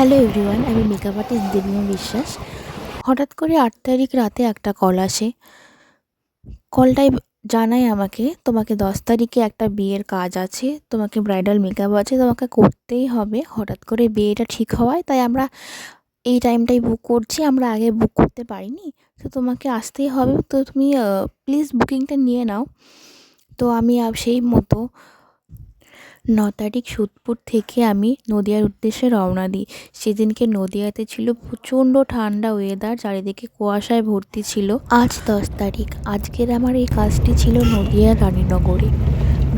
Hello everyone আমি makeup artist Debima Biswas. হঠাৎ করে আট তারিখ রাতে একটা কল আসে। কলটাই জানায় আমাকে, তোমাকে দশ তারিখে একটা বিয়ের কাজ আছে, তোমাকে ব্রাইডাল মেকআপ আছে, তোমাকে করতেই হবে। হঠাৎ করে বিয়েটা ঠিক হওয়ায়, তাই আমরা এই টাইমটাই বুক করছি, আমরা আগে বুক করতে পারিনি। তো তোমাকে আসতেই হবে, তো তুমি প্লিজ বুকিংটা নিয়ে নাও। তো আমি সেই মতো ন তারিখ সুদপুর থেকে আমি নদিয়ার উদ্দেশ্যে রওনা দিই। সেদিনকে নদিয়াতে ছিল প্রচণ্ড ঠান্ডা ওয়েদার চারিদিকে কুয়াশায় ভর্তি ছিল। আজ দশ তারিখ। আজকের আমার এই কাজটি ছিল নদিয়ার রানীনগরে।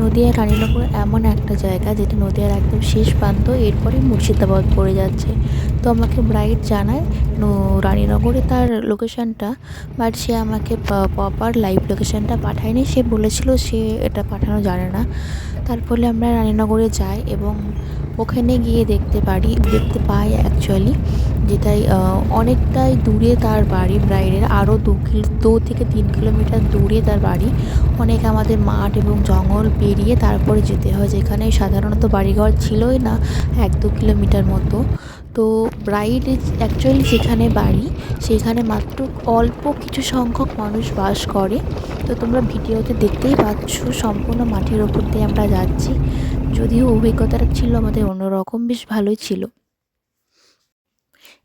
নদিয়ার রানীনগর এমন একটা জায়গা যেটা নদিয়ার একদম শেষ প্রান্ত এরপরে মুর্শিদাবাদ পড়ে যাচ্ছে। তো আমাকে ব্রাইড জানায় রানীনগরে তার লোকেশানটা বাট সে আমাকে প্রপার লাইভ লোকেশানটা পাঠায়নি। সে বলেছিল সে এটা পাঠানো জানে না। তার ফলে আমরা রানীনগরে যাই এবং ওখানে গিয়ে দেখতে পারি, দেখতে পাই অ্যাকচুয়ালি যেটাই অনেকটাই দূরে তার বাড়ি ব্রাইডের আরও দু দু থেকে তিন কিলোমিটার দূরে তার বাড়ি। অনেক আমাদের মাঠ এবং জঙ্গল পেরিয়ে তারপরে যেতে হয়, যেখানে সাধারণত বাড়িঘর ছিলই না, এক দু কিলোমিটার মতো। তো ব্রাইড অ্যাকচুয়ালি যেখানে বাড়ি, সেখানে মাত্র অল্প কিছু সংখ্যক মানুষ বাস করে। তো তোমরা ভিডিওতে দেখতেই পাচ্ছ, সম্পূর্ণ মাটির ওপর দিয়ে আমরা যাচ্ছি। যদিও অভিজ্ঞতাটা ছিল আমাদের অন্যরকম, বেশ ভালোই ছিল।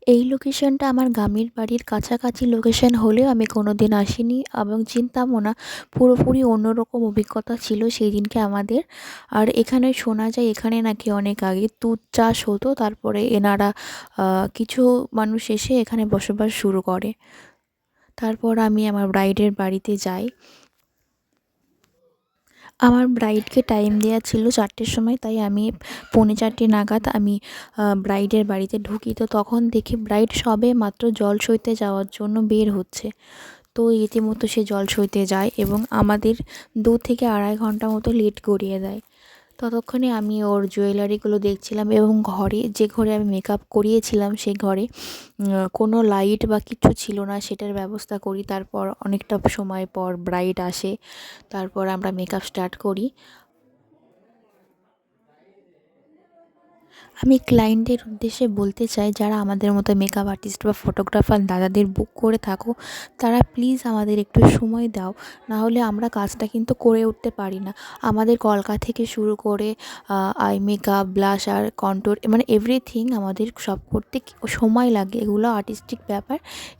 এই লোকেশনটা আমার গ্রামের বাড়ির কাছাকাছি লোকেশন হলেও আমি কোনো দিন আসিনি এবং চিনতামও না। পুরোপুরি অন্যরকম অভিজ্ঞতা ছিল সেই দিনকে আমাদের। আর এখানে শোনা যায়, এখানে নাকি অনেক আগে তুঁত চাষ হতো, তারপরে এনারা কিছু মানুষ এসে এখানে বসবাস শুরু করে। তারপর আমি আমার ব্রাইডের বাড়িতে যাই। আমার ব্রাইডকে টাইম দেওয়া ছিল চারটের সময়, তাই আমি পৌনে চারটে নাগাদ আমি ব্রাইডের বাড়িতে ঢুকি। তো তখন দেখি ব্রাইড সবে মাত্র জল সইতে যাওয়ার জন্য বের হচ্ছে। তো ইতিমধ্যে সে জল সইতে যায় এবং আমাদের দু থেকে আড়াই ঘণ্টা মতো লেট করিয়ে দেয়। ততক্ষণে আমি ওর জুয়েলারিগুলো দেখছিলাম এবং ঘরে যে ঘরে আমি মেকআপ করিয়েছিলাম সেই ঘরে কোনো লাইট বা কিছু ছিল না, সেটার ব্যবস্থা করি। তারপর অনেকটা সময় পর ব্রাইট আসে। তারপর আমরা মেকআপ স্টার্ট করি। আমি ক্লায়েন্টের উদ্দেশ্যে বলতে চাই, যারা আমাদের মতো মেকআপ আর্টিস্ট বা ফটোগ্রাফার দাদাদের বুক করে থাকো, তারা প্লিজ আমাদের একটু সময় দাও, না হলে আমরা কাজটা কিন্তু করে উঠতে পারি না। আমাদের কলকা থেকে শুরু করে আই মেকআপ ব্লাশার কন্ট্রোর মানে এভরিথিং আমাদের সব করতে সময় লাগে। এগুলো আর্টিস্টিক ব্যাপার,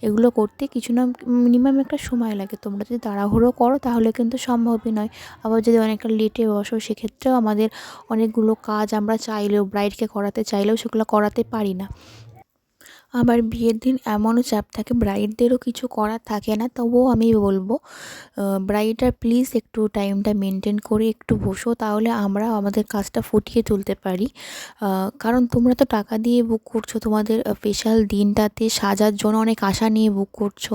এগুলো করতে কিছু না মিনিমাম একটা সময় লাগে। তোমরা যদি তাড়াহুড়ো করো, তাহলে কিন্তু সম্ভবই নয়। আবার যদি অনেকটা লেটে বসো, সেক্ষেত্রেও আমাদের অনেকগুলো কাজ আমরা চাইলেও ব্রাইডকে করা করাতে চাইলেও সেগুলো করাতে পারি না। আবার বিয়ের দিন এমনও চাপ থাকে ব্রাইডদেরও কিছু করার থাকে না, তবুও আমি বলব ব্রাইডরা প্লিজ একটু টাইমটা মেনটেন করে একটু বসো, তাহলে আমরা আমাদের কাজটা ফুটিয়ে তুলতে পারি। কারণ তোমরা তো টাকা দিয়ে বুক করছ, তোমাদের স্পেশাল দিনটাতে সাজার জন্য অনেক আশা নিয়ে বুক করছ।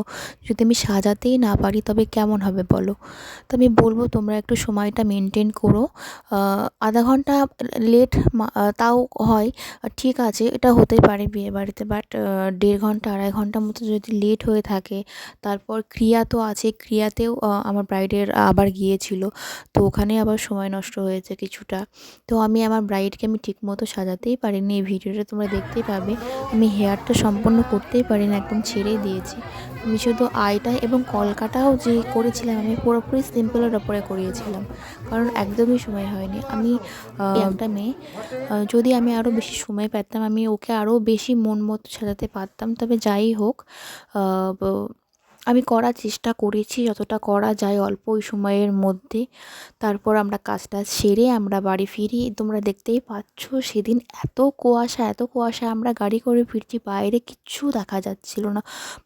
যদি আমি সাজাতেই না পারি, তবে কেমন হবে বলো? তো আমি বলব, তোমরা একটু সময়টা মেনটেন করো। আধা ঘণ্টা লেট তাও হয়, ঠিক আছে, এটা হতে পারে বিয়ে বাড়িতে বাট দেড় ঘণ্টা, আড়াই ঘণ্টা মতো যদি লেট হয়ে থাকে, তারপর ক্রিয়া তো আছে, ক্রিয়াতেও আমার ব্রাইডের আবার গিয়েছিল। তো ওখানে আবার সময় নষ্ট হয়েছে কিছুটা। তো আমি আমার ব্রাইডকে আমি ঠিকমতো সাজাতেই পারিনি। এই ভিডিওটা তোমরা দেখতেই পাবে। আমি হেয়ারটা সম্পূর্ণ করতেই পারিনি, একদম ছেড়েই দিয়েছি। আমি শুধু আইটা এবং কলকাটাও যে করেছিলাম আমি পুরোপুরি সিম্পলের ওপরে করিয়েছিলাম। কারণ একদমই সময় হয়নি। আমি একটা মেয়ে যদি আমি আরও বেশি সময় পেতাম আমি ওকে আরও বেশি মন মতো সাজাতে পারতাম। তবে যাই হোক আমি করার চেষ্টা করেছি, যতটা করা যায় অল্প ওই সময়ের মধ্যে। তারপর আমরা কাজটা সেরে আমরা বাড়ি ফিরি। তোমরা দেখতেই পাচ্ছ সেদিন এত কুয়াশা এত কুয়াশা, আমরা গাড়ি করে ফিরছি বাইরে, কিচ্ছু দেখা যাচ্ছিল না।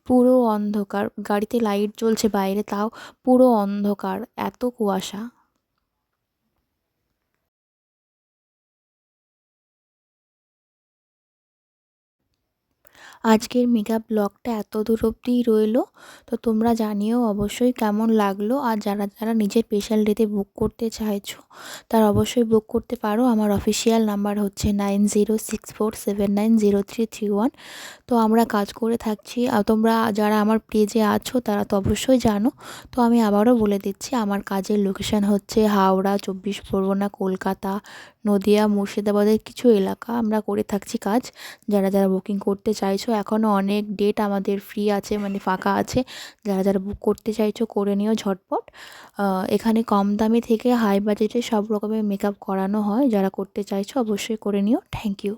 পুরো অন্ধকার, গাড়িতে লাইট জ্বলছে বাইরে, তাও পুরো অন্ধকার, এত কুয়াশা। আজকের মেকআপ ব্লগটা এত দূর অবধিই রইল, তো তোমরা জানিও অবশ্যই কেমন লাগল। আর যারা যারা নিজের স্পেশাল ডেতে বুক করতে চাইছো, তার অবশ্যই বুক করতে পারো। আমার অফিসিয়াল নাম্বার হচ্ছে nine zero six four seven nine zero three three one তো আমরা কাজ করে থাকছি। আর তোমরা যারা আমার পেজে আছো, তারা তো অবশ্যই জানো। তো আমি আবারও বলে দিচ্ছি, আমার কাজের লোকেশান হচ্ছে হাওড়া, চব্বিশ পরগনা, কলকাতা, নদিয়া, মুর্শিদাবাদের কিছু এলাকা। আমরা করে থাকছি কাজ। যারা যারা বুকিং করতে চাইছো এখনও অনেক ডেট আমাদের ফ্রি আছে মানে ফাঁকা আছে। যারা যারা বুক করতে চাইছো, করে নিও ঝটপট। এখানে কম দামি থেকে হাই বাজেটে সব রকমের মেকআপ করানো হয়। যারা করতে চাইছো, অবশ্যই করে নিও। Thank you